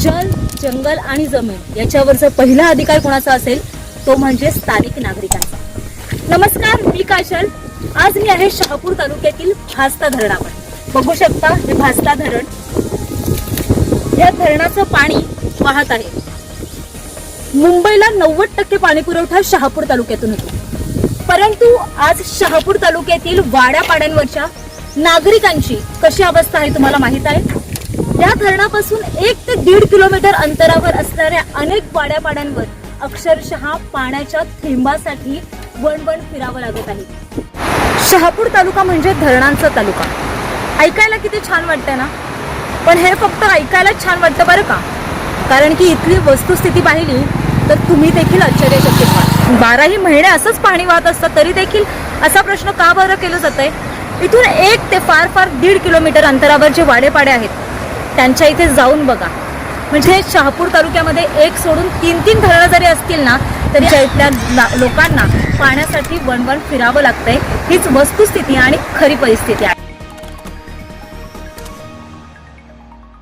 जल जंगल आणि जमीन याच्यावरचा पहिला अधिकार कोणाचा असेल तो म्हणजे स्थानिक नागरिकांचा. नमस्कार मी काजल. आज मी आहे शहापूर तालुक्यातील भास्ता धरणावर. बघू शकता हे भास्ता धरण या धरणाचं पाणी वाहत आहे. मुंबईला नव्वद टक्के पाणी पुरवठा शहापूर तालुक्यातून होतो परंतु आज शहापूर तालुक्यातील वाड्या पाड्यांवरच्या नागरिकांची कशी अवस्था आहे तुम्हाला माहीत आहे? त्या धरणापासून एक ते दीड किलोमीटर अंतरावर असणाऱ्या अनेक वाड्यापाड्यांवर अक्षरशः पाण्याच्या थेंबासाठी वणवण फिरावं लागत आहे. शहापूर तालुका म्हणजे धरणांचा तालुका. ऐकायला किती छान वाटतं ना? पण हे फक्त ऐकायलाच छान वाटतं बरं का? कारण की इथली वस्तुस्थिती पाहिली तर तुम्ही देखील आश्चर्यचकित व्हाल. बाराही महिने असंच पाणी वाहत असतं तरी देखील असा प्रश्न का बरं केलं जात आहे इथून एक ते फार फार दीड किलोमीटर अंतरावर जे वाडेपाडे आहेत त्यांच्या इथे जाऊन बघा. म्हणजे शहापूर तालुक्यामध्ये एक सोडून तीन तीन धरणं जरी असतील ना तरी इथल्या ना- लोकांना पाण्यासाठी वणवण फिरावं लागतंय. हीच वस्तुस्थिती आणि खरी परिस्थिती आहे.